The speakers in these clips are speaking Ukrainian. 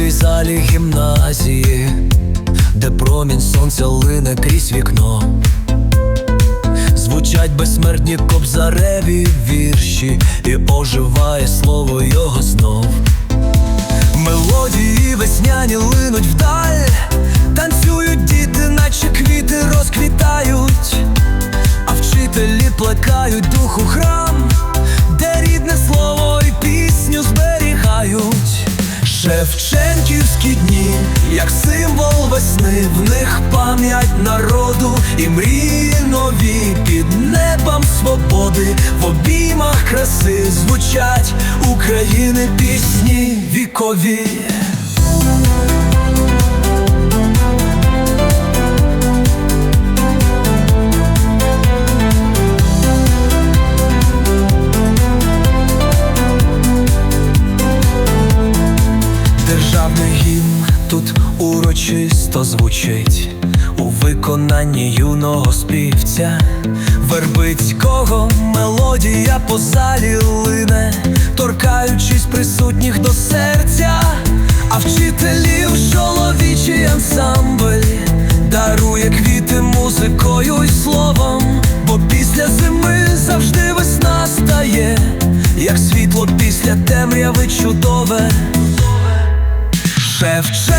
святковій залі гімназії, де промінь сонця лине крізь вікно. Звучать безсмертні кобзареві вірші, і оживає слово його знов. Мелодії весняні линуть вдаль, танцюють діти, наче квіти розквітають, а вчителі плекають дух у храм, де рідне слово і пісню зберігають. Шевченківські дні, як символ весни, в них пам'ять народу і мрії нові. Під небом свободи, в обіймах краси звучать. України пісні вікові. Тут урочисто звучить у виконанні юного співця. Вербицького мелодія по залі лине, торкаючись присутніх до серця, а вчителів чоловічий ансамбль дарує квіти музикою й словом, бо після зими завжди весна стає, як світло після темряви чудове. Дні,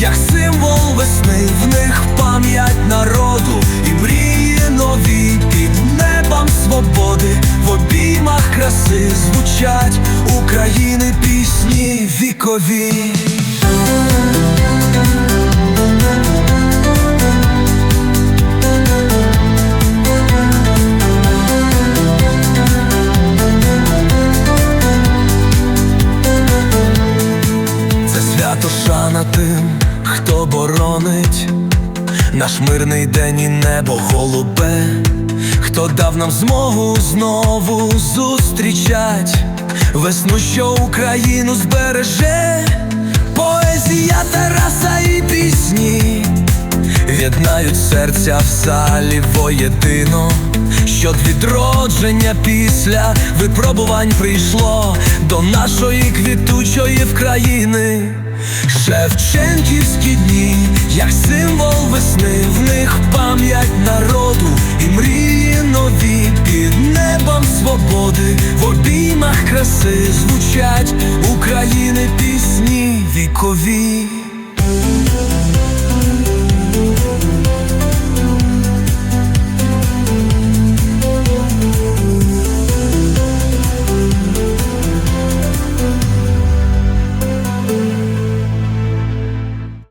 як символ весни, в них пам'ять народу і мрії нові під небом свободи, в обіймах краси звучать України пісні вікові. Шана тим, боронить наш мирний день і небо голубе, хто дав нам змогу знову зустрічать? Весну, що Україну збереже, поезія Тараса і пісні. Єднають серця в залі воєдино, що відродження після випробувань прийшло. До нашої квітучої в країни. Шевченківські дні, як символ весни, в них пам'ять народу і мрії нові під небом свободи, в обіймах краси звучать України.